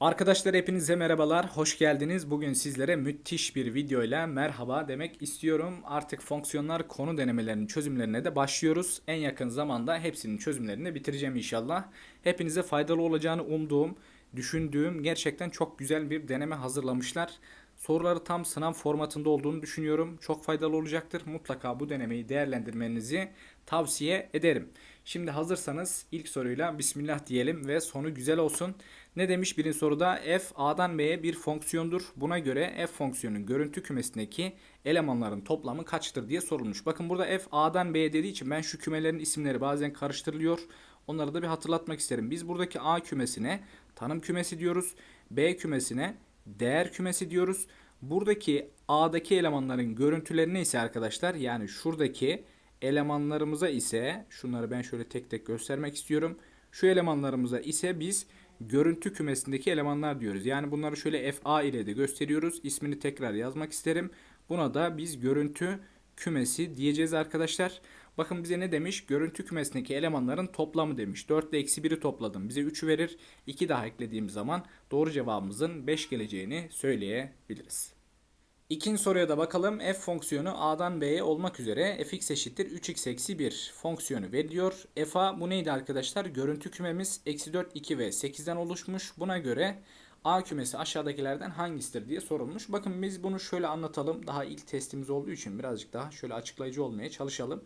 Arkadaşlar hepinize merhabalar, hoş geldiniz. Bugün sizlere müthiş bir videoyla merhaba demek istiyorum. Artık fonksiyonlar konu denemelerinin çözümlerine de başlıyoruz. En yakın zamanda hepsinin çözümlerini bitireceğim inşallah. Hepinize faydalı olacağını umduğum, düşündüğüm gerçekten çok güzel bir deneme hazırlamışlar. Soruları tam sınav formatında olduğunu düşünüyorum. Çok faydalı olacaktır. Mutlaka bu denemeyi değerlendirmenizi tavsiye ederim. Şimdi hazırsanız ilk soruyla Bismillah diyelim ve sonu güzel olsun. Ne demiş birinci soruda? F A'dan B'ye bir fonksiyondur. Buna göre F fonksiyonun görüntü kümesindeki elemanların toplamı kaçtır diye sorulmuş. Bakın burada F A'dan B'ye dediği için ben şu kümelerin isimleri bazen karıştırılıyor. Onları da bir hatırlatmak isterim. Biz buradaki A kümesine tanım kümesi diyoruz. B kümesine değer kümesi diyoruz. Buradaki A'daki elemanların görüntüleri ise arkadaşlar yani şuradaki elemanlarımıza ise şunları ben şöyle tek tek göstermek istiyorum. Şu elemanlarımıza ise biz görüntü kümesindeki elemanlar diyoruz. Yani bunları şöyle FA ile de gösteriyoruz. İsmini tekrar yazmak isterim. Buna da biz görüntü kümesi diyeceğiz arkadaşlar. Bakın bize ne demiş? Görüntü kümesindeki elemanların toplamı demiş. 4 ile eksi 1'i topladım. Bize 3 verir. 2 daha eklediğim zaman doğru cevabımızın 5 geleceğini söyleyebiliriz. İkinci soruya da bakalım. F fonksiyonu A'dan B'ye olmak üzere fx eşittir 3x eksi 1 fonksiyonu veriliyor. F'a bu neydi arkadaşlar? Görüntü kümemiz eksi 4, 2 ve 8'den oluşmuş. Buna göre A kümesi aşağıdakilerden hangisidir diye sorulmuş. Bakın biz bunu şöyle anlatalım. Daha ilk testimiz olduğu için birazcık daha şöyle açıklayıcı olmaya çalışalım.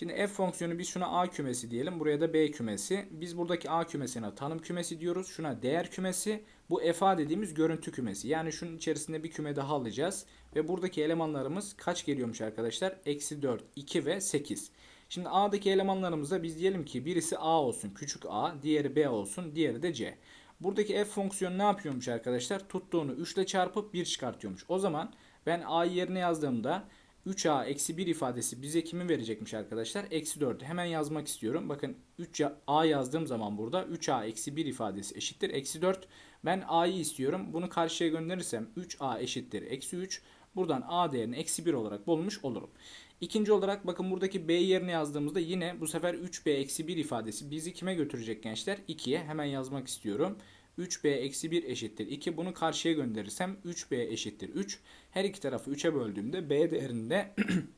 Şimdi f fonksiyonu biz şuna a kümesi diyelim. Buraya da b kümesi. Biz buradaki a kümesine tanım kümesi diyoruz. Şuna değer kümesi. Bu fa dediğimiz görüntü kümesi. Yani şunun içerisinde bir küme daha alacağız. Ve buradaki elemanlarımız kaç geliyormuş arkadaşlar? Eksi 4, 2 ve 8. Şimdi a'daki elemanlarımızda biz diyelim ki birisi a olsun küçük a. Diğeri b olsun. Diğeri de c. Buradaki f fonksiyonu ne yapıyormuş arkadaşlar? Tuttuğunu 3 ile çarpıp 1 çıkartıyormuş. O zaman ben a'yı yerine yazdığımda 3a eksi 1 ifadesi bize kimi verecekmiş arkadaşlar? Eksi 4'ü hemen yazmak istiyorum. Bakın 3a yazdığım zaman burada 3a eksi 1 ifadesi eşittir. Eksi 4. Ben a'yı istiyorum. Bunu karşıya gönderirsem 3a eşittir. Eksi 3. Buradan a değerini eksi 1 olarak bulmuş olurum. İkinci olarak bakın buradaki b yerine yazdığımızda yine bu sefer 3b eksi 1 ifadesi bizi kime götürecek gençler? 2'ye hemen yazmak istiyorum. 3b eksi 1 eşittir 2. Bunu karşıya gönderirsem 3b eşittir 3. Her iki tarafı 3'e böldüğümde b değerinde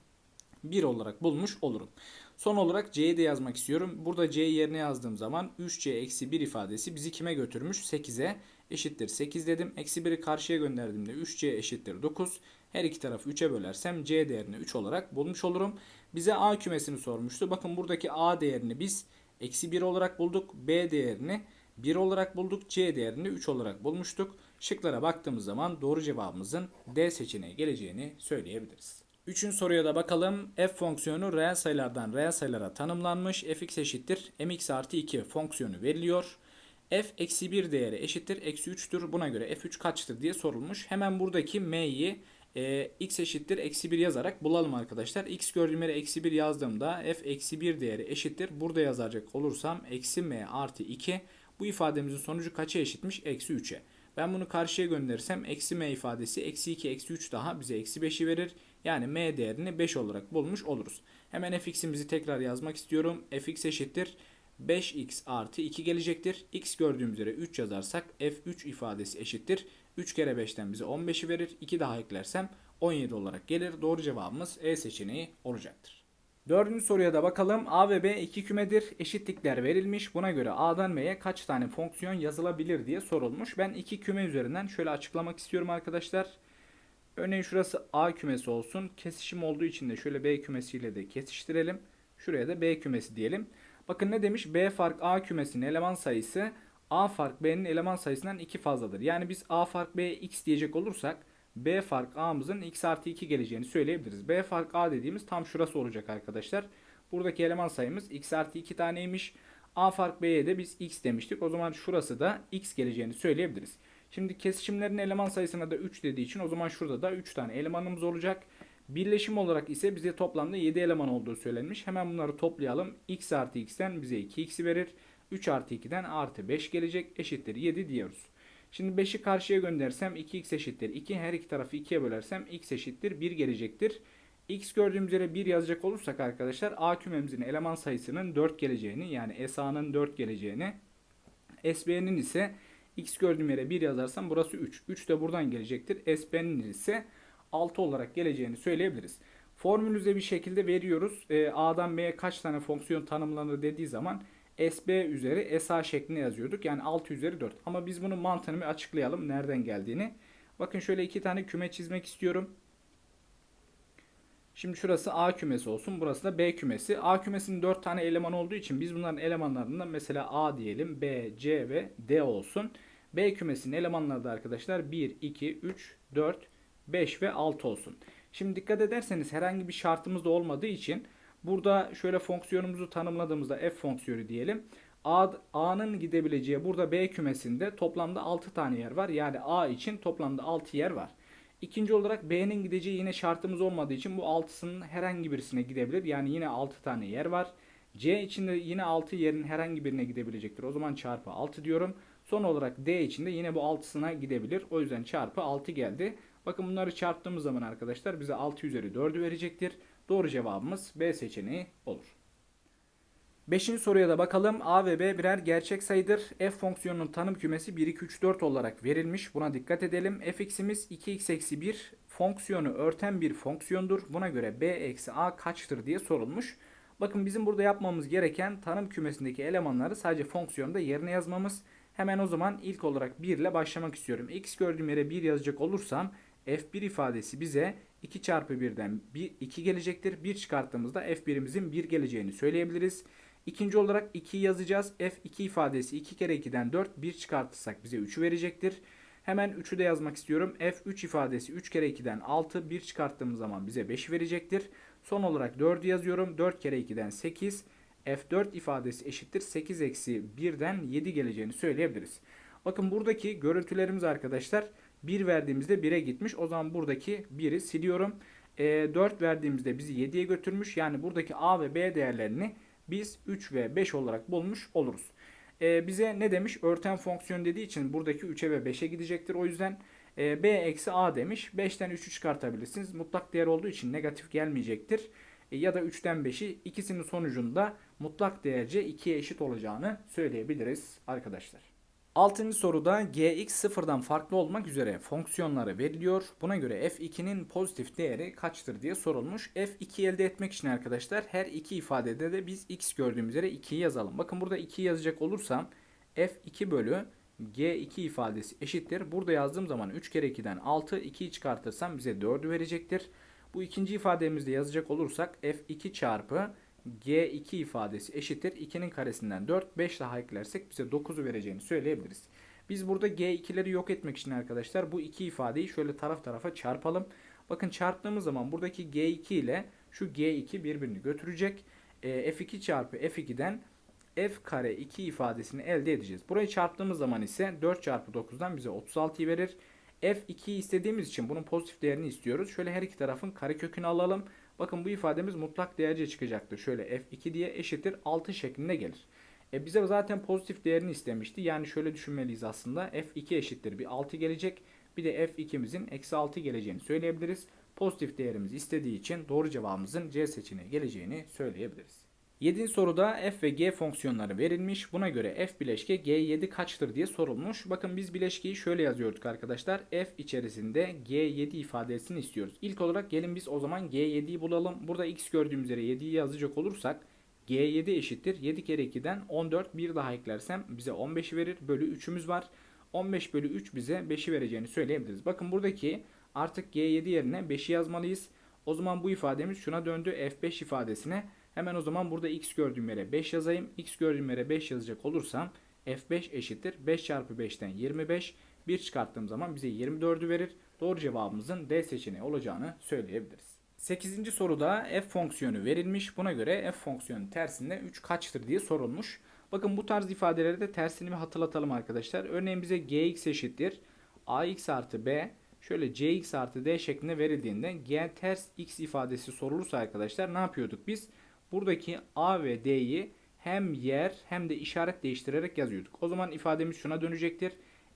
1 olarak bulmuş olurum. Son olarak c'yi de yazmak istiyorum. Burada c yerine yazdığım zaman 3c eksi 1 ifadesi bizi kime götürmüş? 8'e eşittir 8 dedim. Eksi 1'i karşıya gönderdiğimde 3c eşittir 9. Her iki tarafı 3'e bölersem c değerini 3 olarak bulmuş olurum. Bize a kümesini sormuştu. Bakın buradaki a değerini biz eksi 1 olarak bulduk. b değerini 1 olarak bulduk. C değerini 3 olarak bulmuştuk. Şıklara baktığımız zaman doğru cevabımızın D seçeneği geleceğini söyleyebiliriz. Üçüncü soruya da bakalım. F fonksiyonu reel sayılardan reel sayılara tanımlanmış. fx eşittir mx artı 2 fonksiyonu veriliyor. f eksi 1 değeri eşittir eksi 3'tür. Buna göre f3 kaçtır diye sorulmuş. Hemen buradaki m'yi e, x eşittir eksi 1 yazarak bulalım arkadaşlar. x gördüğüm yere eksi 1 yazdığımda f eksi 1 değeri eşittir. Burada yazacak olursam eksi m artı 2 bu ifademizin sonucu kaça eşitmiş? Eksi 3'e. Ben bunu karşıya gönderirsem eksi m ifadesi eksi 2 eksi 3 daha bize eksi 5'i verir. Yani m değerini 5 olarak bulmuş oluruz. Hemen fx'imizi tekrar yazmak istiyorum. fx eşittir 5x artı 2 gelecektir. x gördüğümüz üzere 3 yazarsak f3 ifadesi eşittir. 3 kere 5'ten bize 15'i verir. 2 daha eklersem 17 olarak gelir. Doğru cevabımız E seçeneği olacaktır. Dördüncü soruya da bakalım. A ve B iki kümedir. Eşitlikler verilmiş. Buna göre A'dan B'ye kaç tane fonksiyon yazılabilir diye sorulmuş. Ben iki küme üzerinden şöyle açıklamak istiyorum arkadaşlar. Örneğin şurası A kümesi olsun. Kesişim olduğu için de şöyle B kümesiyle de kesiştirelim. Şuraya da B kümesi diyelim. Bakın ne demiş? B fark A kümesinin eleman sayısı A fark B'nin eleman sayısından 2 fazladır. Yani biz A fark B x diyecek olursak B fark A'mızın x artı 2 geleceğini söyleyebiliriz. B fark A dediğimiz tam şurası olacak arkadaşlar. Buradaki eleman sayımız x artı 2 taneymiş. A fark B'ye de biz x demiştik. O zaman şurası da x geleceğini söyleyebiliriz. Şimdi kesişimlerin eleman sayısına da 3 dediği için o zaman şurada da 3 tane elemanımız olacak. Birleşim olarak ise bize toplamda 7 eleman olduğu söylenmiş. Hemen bunları toplayalım. x artı x'ten bize 2x'i verir. 3 artı 2'den artı 5 gelecek. Eşittir 7 diyoruz. Şimdi 5'i karşıya göndersem 2x eşittir 2. Her iki tarafı 2'ye bölersem x eşittir 1 gelecektir. x gördüğümüz yere 1 yazacak olursak arkadaşlar A kümemizin eleman sayısının 4 geleceğini yani SA'nın 4 geleceğini SB'nin ise X gördüğüm yere 1 yazarsam burası 3. 3 de buradan gelecektir. SB'nin ise 6 olarak geleceğini söyleyebiliriz. Formülüze bir şekilde veriyoruz. E, A'dan B'ye kaç tane fonksiyon tanımlanır dediği zaman SB üzeri SA şeklinde yazıyorduk. Yani 6 üzeri 4. Ama biz bunun mantığını bir açıklayalım. Nereden geldiğini. Bakın şöyle iki tane küme çizmek istiyorum. Şimdi şurası A kümesi olsun. Burası da B kümesi. A kümesinin 4 tane eleman olduğu için biz bunların elemanlarından mesela A diyelim, B, C ve D olsun. B kümesinin elemanları da arkadaşlar 1, 2, 3, 4, 5 ve 6 olsun. Şimdi dikkat ederseniz herhangi bir şartımız da olmadığı için burada şöyle fonksiyonumuzu tanımladığımızda f fonksiyonu diyelim. A'nın gidebileceği burada B kümesinde toplamda 6 tane yer var. Yani A için toplamda 6 yer var. İkinci olarak B'nin gideceği yine şartımız olmadığı için bu 6'sının herhangi birisine gidebilir. Yani yine 6 tane yer var. C için de yine 6 yerin herhangi birine gidebilecektir. O zaman çarpı 6 diyorum. Son olarak D için de yine bu 6'sına gidebilir. O yüzden çarpı 6 geldi. Bakın bunları çarptığımız zaman arkadaşlar bize 6 üzeri 4'ü verecektir. Doğru cevabımız B seçeneği olur. Beşinci soruya da bakalım. A ve B birer gerçek sayıdır. F fonksiyonunun tanım kümesi 1, 2, 3, 4 olarak verilmiş. Buna dikkat edelim. fx'imiz 2x eksi 1 fonksiyonu örten bir fonksiyondur. Buna göre b eksi a kaçtır diye sorulmuş. Bakın bizim burada yapmamız gereken tanım kümesindeki elemanları sadece fonksiyonda yerine yazmamız. Hemen o zaman ilk olarak 1 ile başlamak istiyorum. x gördüğüm yere 1 yazacak olursam f1 ifadesi bize 2 çarpı 1'den 1, 2 gelecektir. 1 çıkarttığımızda f1'imizin 1 geleceğini söyleyebiliriz. İkinci olarak 2 yazacağız. F2 ifadesi 2 kere 2'den 4. 1 çıkartırsak bize 3'ü verecektir. Hemen 3'ü de yazmak istiyorum. F3 ifadesi 3 kere 2'den 6. 1 çıkarttığımız zaman bize 5 verecektir. Son olarak 4'ü yazıyorum. 4 kere 2'den 8. F4 ifadesi eşittir. 8 eksi 1'den 7 geleceğini söyleyebiliriz. Bakın buradaki görüntülerimiz arkadaşlar 1 verdiğimizde 1'e gitmiş. O zaman buradaki 1'i siliyorum. E, 4 verdiğimizde bizi 7'ye götürmüş. Yani buradaki A ve B değerlerini biz 3 ve 5 olarak bulmuş oluruz. E, bize ne demiş? Örten fonksiyon dediği için buradaki 3'e ve 5'e gidecektir. O yüzden e, b eksi a demiş. 5'ten 3'ü çıkartabilirsiniz. Mutlak değer olduğu için negatif gelmeyecektir. E, ya da 3'ten 5'i ikisinin sonucunda mutlak değerce 2'ye eşit olacağını söyleyebiliriz arkadaşlar. Altıncı soruda gx sıfırdan farklı olmak üzere fonksiyonları veriliyor. Buna göre f2'nin pozitif değeri kaçtır diye sorulmuş. f2 elde etmek için arkadaşlar her iki ifadede de biz x gördüğümüz yere 2'yi yazalım. Bakın burada 2 yazacak olursam f2 bölü g2 ifadesi eşittir. Burada yazdığım zaman 3 kere 2'den 6, 2'yi çıkartırsam bize 4'ü verecektir. Bu ikinci ifademizde yazacak olursak f2 çarpı G2 ifadesi eşittir. 2'nin karesinden 4. 5 daha eklersek bize 9'u vereceğini söyleyebiliriz. Biz burada G2'leri yok etmek için arkadaşlar bu iki ifadeyi şöyle taraf tarafa çarpalım. Bakın çarptığımız zaman buradaki G2 ile şu G2 birbirini götürecek. E, F2 çarpı F2'den F kare 2 ifadesini elde edeceğiz. Burayı çarptığımız zaman ise 4 çarpı 9'dan bize 36'yı verir. F2'yi istediğimiz için bunun pozitif değerini istiyoruz. Şöyle her iki tarafın karekökünü alalım. Bakın bu ifademiz mutlak değerce çıkacaktır. Şöyle f2 diye eşittir 6 şeklinde gelir. E bize zaten pozitif değerini istemişti. Yani şöyle düşünmeliyiz aslında. f2 eşittir bir 6 gelecek. Bir de f2'mizin eksi 6 geleceğini söyleyebiliriz. Pozitif değerimizi istediği için doğru cevabımızın C seçeneği geleceğini söyleyebiliriz. 7. soruda f ve g fonksiyonları verilmiş. Buna göre f bileşke g7 kaçtır diye sorulmuş. Bakın biz bileşkeyi şöyle yazıyorduk arkadaşlar. f içerisinde g7 ifadesini istiyoruz. İlk olarak gelin biz o zaman g7'yi bulalım. Burada x gördüğümüz yere 7'yi yazacak olursak g7 eşittir. 7 kere 2'den 14 bir daha eklersem bize 15'i verir. Bölü 3'ümüz var. 15 bölü 3 bize 5'i vereceğini söyleyebiliriz. Bakın buradaki artık g7 yerine 5'i yazmalıyız. O zaman bu ifademiz şuna döndü f5 ifadesine. Hemen o zaman burada x gördüğüm yere 5 yazayım. x gördüğüm yere 5 yazacak olursam f5 eşittir. 5 çarpı 5'ten 25. 1 çıkarttığım zaman bize 24'ü verir. Doğru cevabımızın D seçeneği olacağını söyleyebiliriz. 8. soruda f fonksiyonu verilmiş. Buna göre f fonksiyonu tersinde 3 kaçtır diye sorulmuş. Bakın bu tarz ifadeleri de tersini bir hatırlatalım arkadaşlar. Örneğin bize gx eşittir. ax artı b şöyle cx artı d şeklinde verildiğinde g ters x ifadesi sorulursa arkadaşlar ne yapıyorduk biz? Buradaki A ve D'yi hem yer hem de işaret değiştirerek yazıyorduk. O zaman ifademiz şuna dönecektir.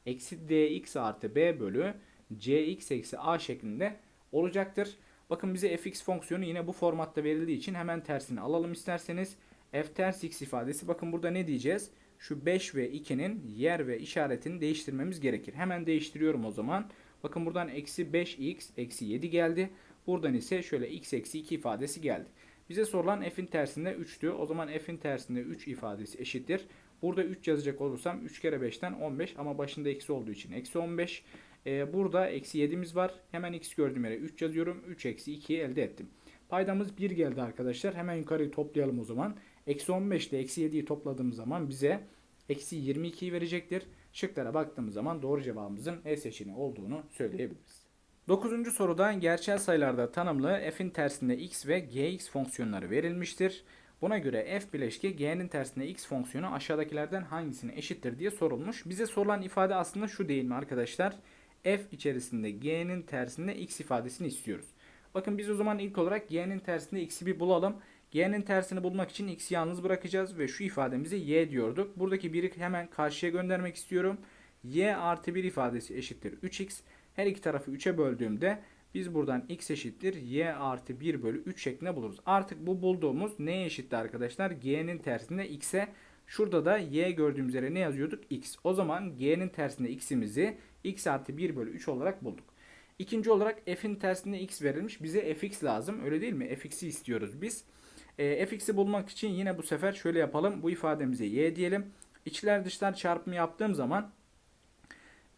Eksi dx artı b bölü cx eksi a şeklinde olacaktır. Bakın bize fx fonksiyonu yine bu formatta verildiği için hemen tersini alalım isterseniz. f ters x ifadesi bakın burada ne diyeceğiz? şu 5 ve 2'nin yer ve işaretini değiştirmemiz gerekir. Hemen değiştiriyorum o zaman. Bakın buradan eksi 5x eksi 7 geldi. Buradan ise şöyle x eksi 2 ifadesi geldi. Bize sorulan f'in tersinde 3'tü. O zaman f'in tersinde 3 ifadesi eşittir. Burada 3 yazacak olursam 3 kere 5'ten 15 ama başında eksi olduğu için eksi 15. Ee, burada eksi 7'miz var. Hemen x gördüğüm yere 3 yazıyorum. 3 eksi 2'yi elde ettim. Paydamız 1 geldi arkadaşlar. Hemen yukarıyı toplayalım o zaman. Eksi 15 ile eksi 7'yi topladığımız zaman bize eksi 22'yi verecektir. Şıklara baktığımız zaman doğru cevabımızın E seçeneği olduğunu söyleyebiliriz. Dokuzuncu soruda gerçel sayılarda tanımlı f'in tersinde x ve gx fonksiyonları verilmiştir. Buna göre f bileşke g'nin tersinde x fonksiyonu aşağıdakilerden hangisine eşittir diye sorulmuş. Bize sorulan ifade aslında şu değil mi arkadaşlar? f içerisinde g'nin tersinde x ifadesini istiyoruz. Bakın biz o zaman ilk olarak g'nin tersinde x'i bir bulalım. G'nin tersini bulmak için x'i yalnız bırakacağız ve şu ifademize y diyorduk. Buradaki 1'i hemen karşıya göndermek istiyorum. y artı 1 ifadesi eşittir 3x. Her iki tarafı 3'e böldüğümde biz buradan x eşittir y artı 1 bölü 3 şeklinde buluruz. Artık bu bulduğumuz neye eşitti arkadaşlar? g'nin tersinde x'e. Şurada da y gördüğümüz yere ne yazıyorduk? x. O zaman g'nin tersinde x'imizi x artı 1 bölü 3 olarak bulduk. İkinci olarak f'in tersinde x verilmiş. Bize fx lazım. Öyle değil mi? fx'i istiyoruz biz. E, fx'i bulmak için yine bu sefer şöyle yapalım. Bu ifademize y diyelim. İçler dışlar çarpımı yaptığım zaman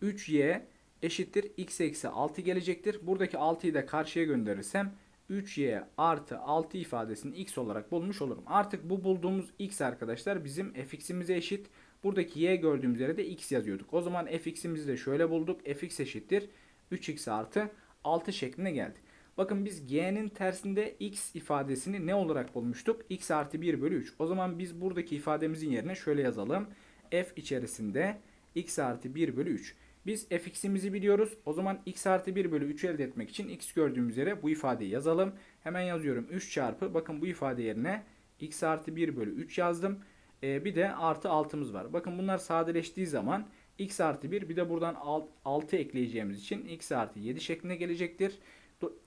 3y eşittir x eksi 6 gelecektir. Buradaki 6'yı da karşıya gönderirsem 3y artı 6 ifadesini x olarak bulmuş olurum. Artık bu bulduğumuz x arkadaşlar bizim fx'imize eşit. Buradaki y gördüğümüz yere de x yazıyorduk. O zaman fx'imizi de şöyle bulduk. fx eşittir 3x artı 6 şeklinde geldi. Bakın biz g'nin tersinde x ifadesini ne olarak bulmuştuk? x artı 1 bölü 3. O zaman biz buradaki ifademizin yerine şöyle yazalım. f içerisinde x artı 1 bölü 3. Biz fx'imizi biliyoruz. O zaman x artı 1 bölü 3 elde etmek için x gördüğümüz yere bu ifadeyi yazalım. Hemen yazıyorum 3 çarpı. Bakın bu ifade yerine x artı 1 bölü 3 yazdım. Ee, bir de artı 6'mız var. Bakın bunlar sadeleştiği zaman x artı 1 bir de buradan 6 ekleyeceğimiz için x artı 7 şeklinde gelecektir.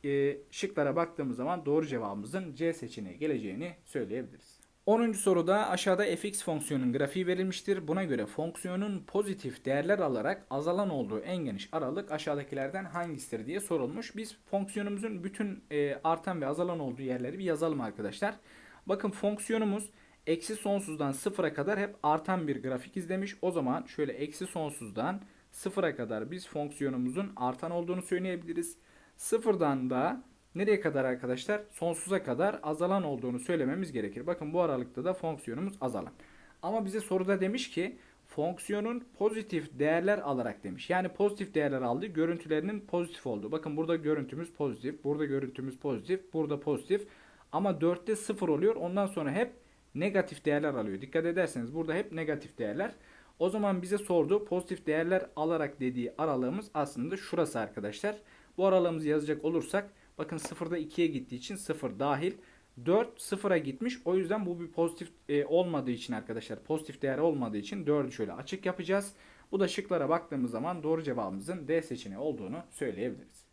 E, şıklara baktığımız zaman doğru cevabımızın C seçeneği geleceğini söyleyebiliriz. 10. soruda aşağıda fx fonksiyonun grafiği verilmiştir. Buna göre fonksiyonun pozitif değerler alarak azalan olduğu en geniş aralık aşağıdakilerden hangisidir diye sorulmuş. Biz fonksiyonumuzun bütün e, artan ve azalan olduğu yerleri bir yazalım arkadaşlar. Bakın fonksiyonumuz eksi sonsuzdan sıfıra kadar hep artan bir grafik izlemiş. O zaman şöyle eksi sonsuzdan sıfıra kadar biz fonksiyonumuzun artan olduğunu söyleyebiliriz. Sıfırdan da nereye kadar arkadaşlar? Sonsuza kadar azalan olduğunu söylememiz gerekir. Bakın bu aralıkta da fonksiyonumuz azalan. Ama bize soruda demiş ki fonksiyonun pozitif değerler alarak demiş. Yani pozitif değerler aldı. Görüntülerinin pozitif oldu. Bakın burada görüntümüz pozitif. Burada görüntümüz pozitif. Burada pozitif. Ama 4'te 0 oluyor. Ondan sonra hep negatif değerler alıyor. Dikkat ederseniz burada hep negatif değerler. O zaman bize sordu pozitif değerler alarak dediği aralığımız aslında şurası arkadaşlar. Bu aralığımızı yazacak olursak bakın 0'da 2'ye gittiği için 0 dahil. 4 0'a gitmiş. O yüzden bu bir pozitif e, olmadığı için arkadaşlar pozitif değer olmadığı için 4'ü şöyle açık yapacağız. Bu da şıklara baktığımız zaman doğru cevabımızın D seçeneği olduğunu söyleyebiliriz.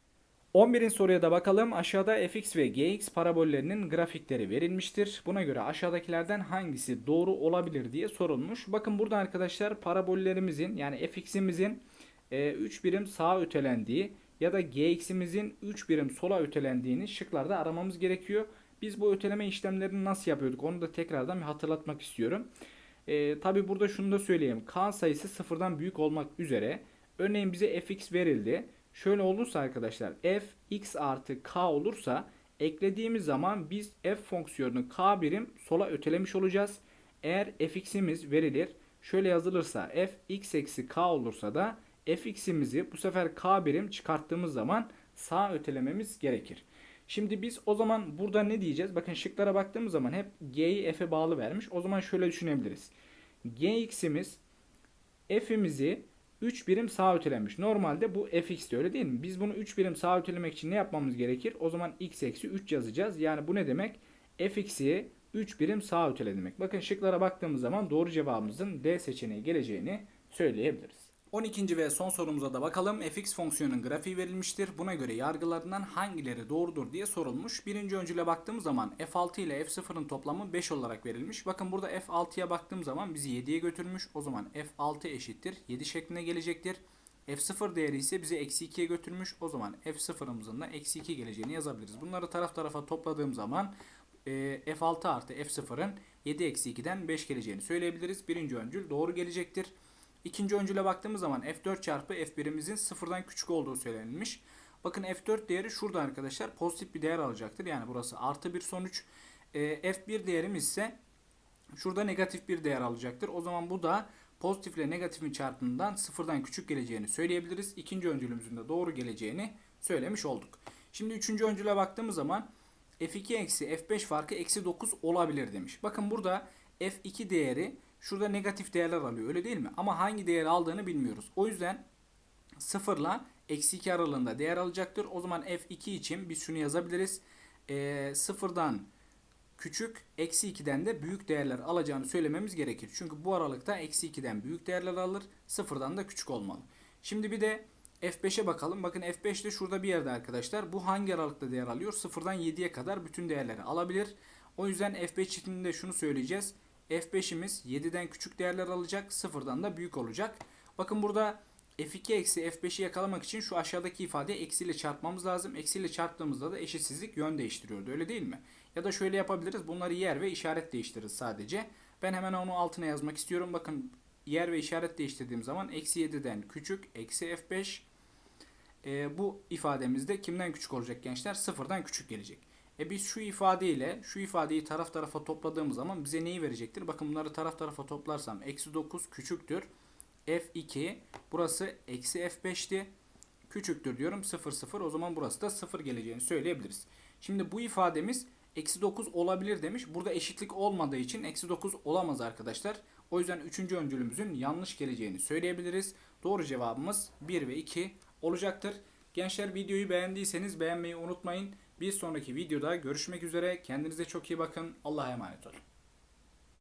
11. soruya da bakalım. Aşağıda fx ve gx parabollerinin grafikleri verilmiştir. Buna göre aşağıdakilerden hangisi doğru olabilir diye sorulmuş. Bakın burada arkadaşlar parabollerimizin yani fx'imizin e, 3 birim sağa ötelendiği ya da gx'imizin 3 birim sola ötelendiğini şıklarda aramamız gerekiyor. Biz bu öteleme işlemlerini nasıl yapıyorduk onu da tekrardan bir hatırlatmak istiyorum. E, Tabi burada şunu da söyleyeyim. K sayısı sıfırdan büyük olmak üzere örneğin bize fx verildi. Şöyle olursa arkadaşlar f x artı k olursa eklediğimiz zaman biz f fonksiyonunu k birim sola ötelemiş olacağız. Eğer fx'imiz verilir şöyle yazılırsa f x eksi k olursa da fx'imizi bu sefer k birim çıkarttığımız zaman sağ ötelememiz gerekir. Şimdi biz o zaman burada ne diyeceğiz? Bakın şıklara baktığımız zaman hep g'yi f'e bağlı vermiş. O zaman şöyle düşünebiliriz. gx'imiz f'imizi 3 birim sağ ötelenmiş. Normalde bu fx de öyle değil mi? Biz bunu 3 birim sağ ötelemek için ne yapmamız gerekir? O zaman x eksi 3 yazacağız. Yani bu ne demek? fx'i 3 birim sağ ötele demek. Bakın şıklara baktığımız zaman doğru cevabımızın D seçeneği geleceğini söyleyebiliriz. 12. ve son sorumuza da bakalım. fx fonksiyonunun grafiği verilmiştir. Buna göre yargılarından hangileri doğrudur diye sorulmuş. Birinci öncüle baktığım zaman f6 ile f0'ın toplamı 5 olarak verilmiş. Bakın burada f6'ya baktığım zaman bizi 7'ye götürmüş. O zaman f6 eşittir 7 şeklinde gelecektir. f0 değeri ise bizi eksi 2'ye götürmüş. O zaman f0'ımızın da eksi 2 geleceğini yazabiliriz. Bunları taraf tarafa topladığım zaman e, f6 artı f0'ın 7 eksi 2'den 5 geleceğini söyleyebiliriz. Birinci öncül doğru gelecektir. İkinci öncüle baktığımız zaman f4 çarpı f1'imizin sıfırdan küçük olduğu söylenilmiş. Bakın f4 değeri şurada arkadaşlar pozitif bir değer alacaktır. Yani burası artı bir sonuç. E, f1 değerimiz ise şurada negatif bir değer alacaktır. O zaman bu da pozitif ile negatifin çarpımından sıfırdan küçük geleceğini söyleyebiliriz. İkinci öncülümüzün de doğru geleceğini söylemiş olduk. Şimdi üçüncü öncüle baktığımız zaman f2 eksi f5 farkı eksi 9 olabilir demiş. Bakın burada f2 değeri şurada negatif değerler alıyor öyle değil mi? Ama hangi değeri aldığını bilmiyoruz. O yüzden 0 ile eksi 2 aralığında değer alacaktır. O zaman f2 için biz şunu yazabiliriz. E, sıfırdan küçük, eksi 2'den de büyük değerler alacağını söylememiz gerekir. Çünkü bu aralıkta eksi 2'den büyük değerler alır, sıfırdan da küçük olmalı. Şimdi bir de F5'e bakalım. Bakın F5 de şurada bir yerde arkadaşlar. Bu hangi aralıkta değer alıyor? Sıfırdan 7'ye kadar bütün değerleri alabilir. O yüzden F5 için de şunu söyleyeceğiz. F5'imiz 7'den küçük değerler alacak, sıfırdan da büyük olacak. Bakın burada F2 eksi F5'i yakalamak için şu aşağıdaki ifadeyi eksiyle çarpmamız lazım. Eksiyle çarptığımızda da eşitsizlik yön değiştiriyordu öyle değil mi? Ya da şöyle yapabiliriz. Bunları yer ve işaret değiştiririz sadece. Ben hemen onu altına yazmak istiyorum. Bakın yer ve işaret değiştirdiğim zaman eksi 7'den küçük eksi F5 e, bu ifademizde kimden küçük olacak gençler? Sıfırdan küçük gelecek. E biz şu ifadeyle şu ifadeyi taraf tarafa topladığımız zaman bize neyi verecektir? Bakın bunları taraf tarafa toplarsam eksi 9 küçüktür. F2 burası eksi F5'ti. Küçüktür diyorum 0 0 o zaman burası da 0 geleceğini söyleyebiliriz. Şimdi bu ifademiz eksi 9 olabilir demiş. Burada eşitlik olmadığı için eksi 9 olamaz arkadaşlar. O yüzden 3. öncülümüzün yanlış geleceğini söyleyebiliriz. Doğru cevabımız 1 ve 2 olacaktır. Gençler videoyu beğendiyseniz beğenmeyi unutmayın. Bir sonraki videoda görüşmek üzere. Kendinize çok iyi bakın. Allah'a emanet olun.